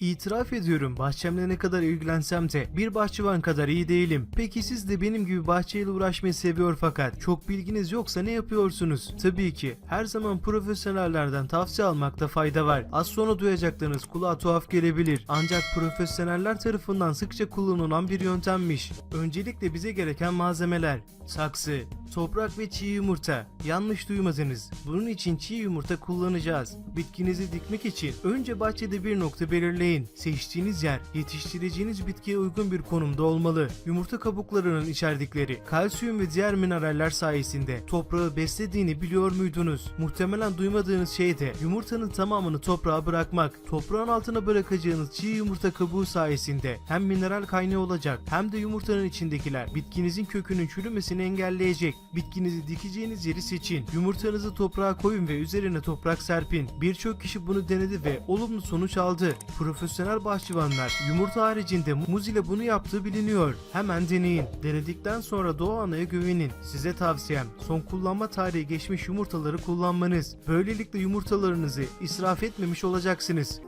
İtiraf ediyorum bahçemle ne kadar ilgilensem de bir bahçıvan kadar iyi değilim. Peki siz de benim gibi bahçeyle uğraşmayı seviyor fakat çok bilginiz yoksa ne yapıyorsunuz? Tabii ki her zaman profesyonellerden tavsiye almakta fayda var. Az sonra duyacaklarınız kulağa tuhaf gelebilir. Ancak profesyoneller tarafından sıkça kullanılan bir yöntemmiş. Öncelikle bize gereken malzemeler. Saksı, toprak ve çiğ yumurta. Yanlış duymadınız. Bunun için çiğ yumurta kullanacağız. Bitkinizi dikmek için önce bahçede bir nokta belirleyin. Seçtiğiniz yer yetiştireceğiniz bitkiye uygun bir konumda olmalı. Yumurta kabuklarının içerdikleri kalsiyum ve diğer mineraller sayesinde toprağı beslediğini biliyor muydunuz? Muhtemelen duymadığınız şey de yumurtanın tamamını toprağa bırakmak. Toprağın altına bırakacağınız çiğ yumurta kabuğu sayesinde hem mineral kaynağı olacak hem de yumurtanın içindekiler bitkinizin kökünün çürümesini engelleyecek. Bitkinizi dikeceğiniz yeri seçin. Yumurtanızı toprağa koyun ve üzerine toprak serpin. Birçok kişi bunu denedi ve olumlu sonuç aldı. Profesyonel bahçıvanlar yumurta haricinde muz ile bunu yaptığı biliniyor. Hemen deneyin. Denedikten sonra Doğu Ana'ya güvenin. Size tavsiyem son kullanma tarihi geçmiş yumurtaları kullanmanız. Böylelikle yumurtalarınızı israf etmemiş olacaksınız.